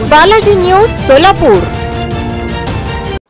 Balaji news Solapur.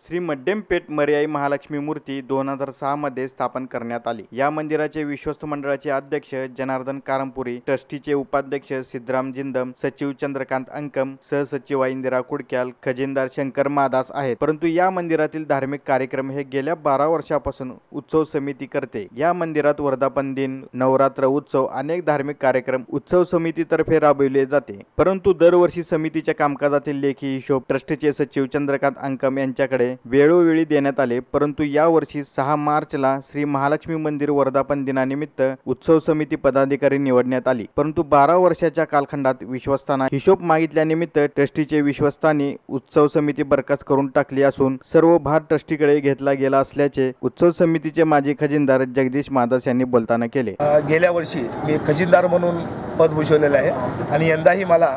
Shri Madhyampeth Maryai Mahalakshmi मूर्ती दोन हजार सहामध्ये स्थापन करण्यात आली. या मंदिराचे विश्वस्त मंडळाचे अध्यक्ष जनार्दन कारंपुरी ट्रस्टीचे उपाध्यक्ष सिद्धराम जिंदम सचिव चंद्रकांत अंकम सहसचिव इंदिरा कुडक्याल खजिनदार शंकर मादास आहेत. परंतु या मंदिरातील धार्मिक कार्यक्रम हे गेल्या बारा वर्षापासून उत्सव समिती करते. या मंदिरात वर्धापन दिन नवरात्र उत्सव अनेक धार्मिक कार्यक्रम उत्सव समितीतर्फे राबविले जाते. परंतु दरवर्षी समितीच्या कामकाजातील लेखी हिशोब ट्रस्टचे सचिव चंद्रकांत अंकम यांच्याकडे वेळोवेळी देण्यात आले परंतु यावर्षी सहा मार्चला श्री महालक्ष्मी मंदिर वर्धापन दिनानिमित्त उत्सव समिती पदाधिकारी निवडण्यात आली. परंतु बारा वर्षाच्या कालखंडात विश्वस्ताना हिशोब मागितल्यानिमित्त ट्रस्टीचे विश्वस्तानी उत्सव समिती बरखास्त करून टाकली असून सर्व भार ट्रस्टीकडे घेतला गेला असल्याचे उत्सव समितीचे माजी खजिनदार जगदीश मादास यांनी बोलताना केले. गेल्या वर्षी मी खजिनदार म्हणून पद भूषवलेलं आहे आणि यंदाही मला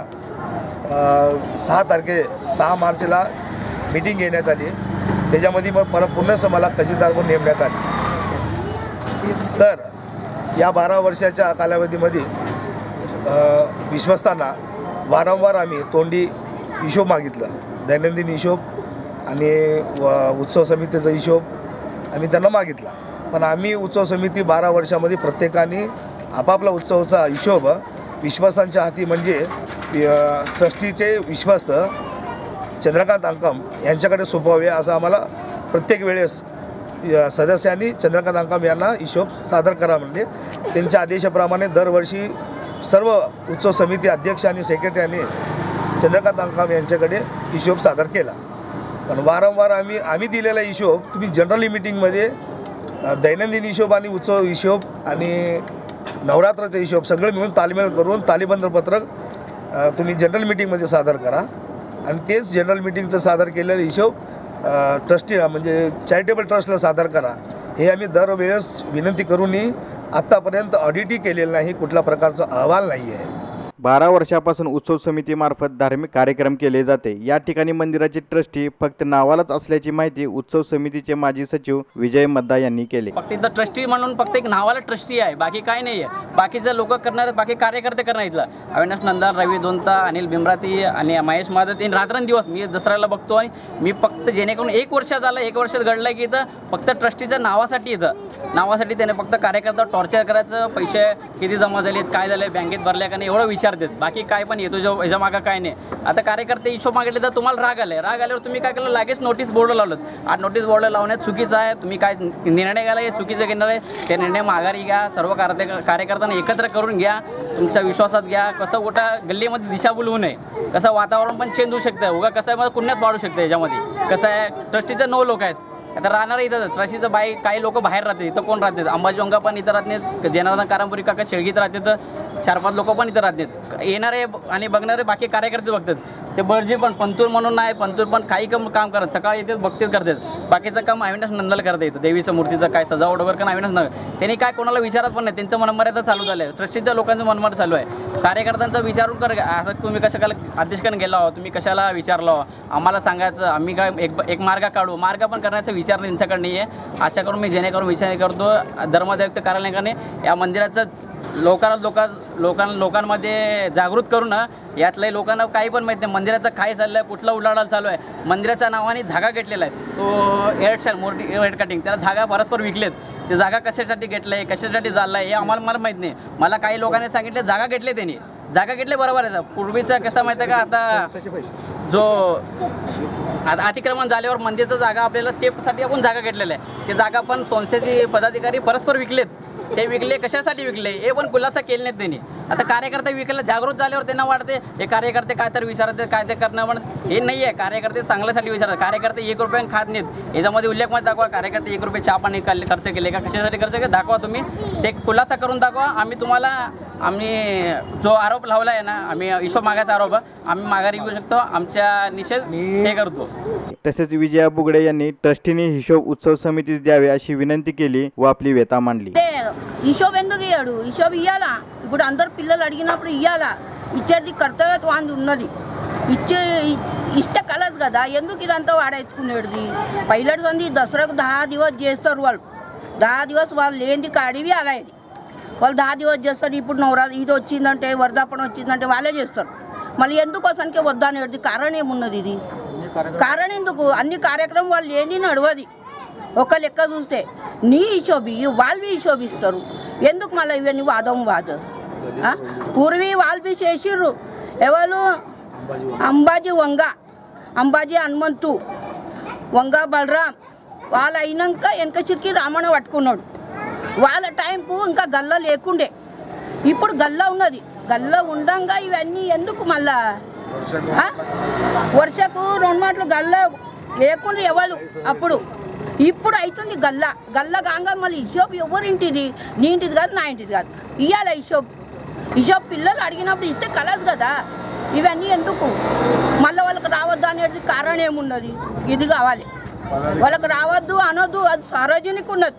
सहा तारखे सहा मार्चला मीटिंग घेण्यात आली त्याच्यामध्ये मग परत पुन्हा मला खजिनदार म्हणून नेमण्यात आले तर या बारा वर्षाच्या कालावधीमध्ये विश्वस्तांना वारंवार आम्ही तोंडी हिशोब मागितलं. दैनंदिन हिशोब आणि व- उत्सव समितीचा हिशोब आम्ही त्यांना मागितला. पण आम्ही उत्सव समिती बारा वर्षामध्ये प्रत्येकाने आपापला उत्सवाचा हिशोब विश्वासांच्या हाती म्हणजे ट्रस्टीचे विश्वस्त चंद्रकांत अंकम यांच्याकडे सोपवावे असं आम्हाला प्रत्येक वेळेस सदस्यांनी चंद्रकांत अंकम यांना हिशोब सादर करा म्हणजे. त्यांच्या आदेशाप्रमाणे दरवर्षी सर्व उत्सव समिती अध्यक्ष आणि सेक्रेटरीने चंद्रकांत अंकाम यांच्याकडे हिशोब सादर केला. पण वारंवार आम्ही आम्ही दिलेला हिशोब तुम्ही जनरली मिटिंगमध्ये दैनंदिन हिशोब आणि उत्सव हिशोब आणि नवरात्राचा हिशोब सगळं मिळून तालमेळ करून तालिबंद पत्रक तुम्ही जनरल मिटिंगमध्ये सादर करा. आणि तेच जनरल मिटिंगचं सादर केलेलं हिशोब ट्रस्टीला म्हणजे चॅरिटेबल ट्रस्टला सादर करा. हे आम्ही दरवेळेस विनंती करूनही आत्तापर्यंत ऑडिटही केलेलं नाही कुठल्या प्रकारचा अहवाल नाही आहे बारा वर्षापासून उत्सव समितीमार्फत धार्मिक कार्यक्रम केले जाते. या ठिकाणी मंदिराचे ट्रस्टी फक्त नावालाच असल्याची माहिती उत्सव समितीचे माजी सचिव विजय मद्दा यांनी केले. फक्त इथं ट्रस्टी म्हणून फक्त एक नावाला ट्रस्टी आहे. बाकी काय नाही आहे बाकीचे लोक करणार बाकी कार्यकर्ते करणार इथलं. अविनाश नंदा रवी दोनता अनिल बिमराती आणि महेश माधव तीन रात्रंदिवस मी दसऱ्याला बघतो आणि मी फक्त जेणेकरून एक वर्ष झालं एक वर्षात घडलं की इथं फक्त ट्रस्टीच्या नावासाठी इथं. नावासाठी त्याने फक्त कार्यकर्ता टॉर्चर करायचं पैसे किती जमा झालेत काय झाले बँकेत भरल्या का नाही एवढं विचारतात बाकी काय पण येतो जो याच्या मागं काय नाही. आता कार्यकर्ते हिशोब मागितले तर तुम्हाला राग आले राग आल्यावर तुम्ही काय केलं? लगेच नोटीस बोर्ड लावलं. आज नोटीस बोर्ड लावण्यात चुकीचं आहे. तुम्ही काय निर्णय घ्यायला हे चुकीचं घेणार आहे? ते निर्णय माघारी घ्या. सर्व कार्य कार्यकर्त्यांना एकत्र करून घ्या. तुमच्या विश्वासात घ्या. कसं कुठं गल्लीमध्ये दिशाभूल होऊ नये. कसं वातावरण पण चेंज होऊ शकतं. उगा कसं आहे मग पुण्याच वाढू शकतं याच्यामध्ये. कसं आहे ट्रस्टीचे नऊ लोक आहेत. आता राहणार इथं ट्रस्टीचं बाई काही लोक बाहेर राहते इथं कोण राहतात? अंबाजोंगा पण इथं राहत नाही जनार्दन कारंपुरी काका शेळगीत राहते तर चार पाच लोक पण इथं राहत नाहीत येणारे आणि बघणारे बाकी कार्यकर्ते बघतात. ते बळजी पण पंतूर म्हणून नाही पंतूर पण काही कम काम करत. सकाळी येते बघतेच करतात. बाकीचं काम अविनाश नंदल करता येतं देवीचं मूर्तीचं काय सजावट वगैरे पण अविनाश नगर त्यांनी काय कोणाला विचारत पण नाही. त्यांचं मनमर्यादा चालू झालं आहे ट्रस्टीच्या लोकांचं मनमार चालू आहे. कार्यकर्त्यांचा विचारून कर आता तुम्ही कशाला अध्यक्षकडे गेला हो तुम्ही कशाला विचारलो आम्हाला सांगायचं आम्ही काय एक एक मार्ग काढू? मार्ग पण करण्याचा विचार त्यांच्याकडे नाही आहे अशा करून मी जेणेकरून विचार करतो. धर्मदयुक्त कार्यालयाने या मंदिराचं लोकांना लोका लोकां लोकांमध्ये जागृत करून यातल्या लोकांना काही पण माहीत नाही. मंदिराचं काय चाललं आहे कुठला उलाढाल चालू आहे मंदिराच्या नावाने जागा घेतलेला आहे. तो हेडशॅल मोठी हेड कटिंग त्याला जागा परस्पर विकलेत. ते जागा कशासाठी घेतलं आहे कशासाठी चाललं आहे हे आम्हाला मला माहीत नाही. मला काही लोकांनी सांगितले जागा घेतले त्यांनी. जागा घेतले बरोबर आहे. पूर्वीचं कसं माहिती आहे का? आता जो आता अतिक्रमण झाल्यावर मंदिरचं जागा आपल्याला सेफसाठी आपण जागा घेतलेल्या आहे. ते जागा पण संस्थेचे पदाधिकारी परस्पर विकलेत. ते विकले कशासाठी विकले? हे पण खुलासा केले नाहीत त्यांनी. आता कार्यकर्ते विकायला जागृत झाल्यावर त्यांना वाटते हे कार्यकर्ते काय तर विचारते काय ते करणं पण हे नाही आहे. कार्यकर्ते चांगल्यासाठी विचारतात. कार्यकर्ते एक रुपयाने खात नाहीत. याच्यामध्ये उल्लेखमध्ये दाखवा कार्यकर्ते एक रुपये चहा पाणी खर्च केले का कशासाठी खर्च केले? दाखवा तुम्ही. ते खुलासा करून दाखवा. आम्ही तुम्हाला आम्ही जो आरोप लावला आहे ना आम्ही हिशोब मागायचा आरोप आम्ही माघारी घेऊ शकतो. आमच्या निषेध हे करतो. तसेच विजया बुगडे यांनी ट्रस्टीने हिशोब उत्सव समितीस द्यावे अशी विनंती केली व आपली व्यथा मांडली. అంటే హిషోబ్ ఎందుకు ఇయ్యాడు? హిషోబ్ ఇయ్యాలా? ఇప్పుడు అందరు పిల్లలు అడిగినప్పుడు ఇయ్యాలా? ఇచ్చేది కర్తవ్యత వాంది ఉన్నది. ఇచ్చే ఇష్ట కలదు కదా. ఎందుకు ఇదంతా వాడేసుకునేది పైలట్స్ ఉంది దసరాకు దహా దివస్ చేస్తారు వాళ్ళు. దహా దివస్ వాళ్ళు లేనిది కాడివి అలా ఇది. వాళ్ళు దహా దివస్ చేస్తారు. ఇప్పుడు నవరా ఇది వచ్చిందంటే వరదాపణ వచ్చిందంటే వాళ్ళే చేస్తారు. మళ్ళీ ఎందుకోసానికి వద్దనేది కారణం ఏమున్నది ఇది? కారణం ఎందుకు? అన్ని కార్యక్రమం వాళ్ళు లేని నడవది. ఒక లెక్క చూస్తే నీ ఇషోబి వాళ్ళవి ఇషోబిస్తారు ఎందుకు మళ్ళీ ఇవన్నీ వాదం వాదు? పూర్వీ వాళ్ళు చేసిర్రు. ఎవరు? అంబాజీ వంగ. అంబాజీ హనుమంతు. వంగ బలరాం. వాళ్ళు అయినాక వెనక చిక్కి రామణ పట్టుకున్నాడు. వాళ్ళ టైంకు ఇంకా గల్ల లేకుండే. ఇప్పుడు గల్ల ఉన్నది. గల్ల ఉండంగా ఇవన్నీ ఎందుకు మళ్ళా? వర్షకు రెండు మాటలు గల్ల లేకుండా ఎవరు? అప్పుడు. ఇప్పుడు అవుతుంది గల్ల. గల్ల కాగా మళ్ళీ ఇషోప్ ఎవరింటిది? నీ ఇంటిది కాదు నా ఇంటిది కాదు. ఇవ్వాలి ఇషోప్. ఇషోప్ పిల్లలు అడిగినప్పుడు ఇస్తే కలదు కదా. ఇవన్నీ ఎందుకు? మళ్ళీ వాళ్ళకి రావద్దు అనేది కారణం ఏమున్నది? ఇది కావాలి. వాళ్ళకి రావద్దు అనొద్దు అది సార్వజనిక ఉన్నది.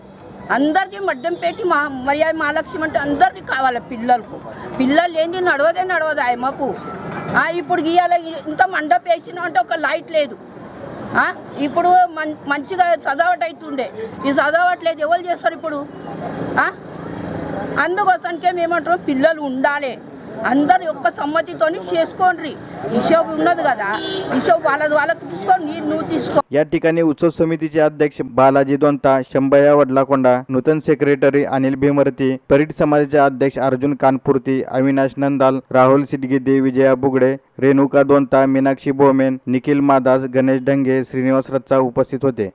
అందరికీ మడ్డం పెట్టి మా మర్యాద మహాలక్ష్మి అంటే అందరికీ కావాలి పిల్లలకు. పిల్లలు ఏంటి నడవదే నడవదు ఆయమ్మకు. ఇప్పుడు గీయాల ఇంత మండప అంటే ఒక లైట్ లేదు. ఇప్పుడు మం మంచిగా సజావట్ అవుతుండే ఈ సజావట్లేదు ఎవరు చేస్తారు ఇప్పుడు? ఆ? అందుకోసానికే మేమంటాం పిల్లలు ఉండాలి. అందరు యొక్క సమ్మతితోని చేసుకోండి ఇషోబ్ ఉన్నది కదా ఇషోబ్ వాళ్ళది వాళ్ళకి తీసుకోండి నీ- నువ్వు తీసుకో या ठिकाणी उत्सव समितीचे अध्यक्ष बालाजी दोंता शंभया वडलाकोंडा नूतन सेक्रेटरी अनिल भीमरती परीट समाजाचे अध्यक्ष अर्जुन कानपुर्ती अविनाश नंदाल राहुल सिडगिद्दी विजया बुगडे रेणुका दोंता मीनाक्षी बोमेन निखिल मादास गणेश ढंगे श्रीनिवास रच्चा उपस्थित होते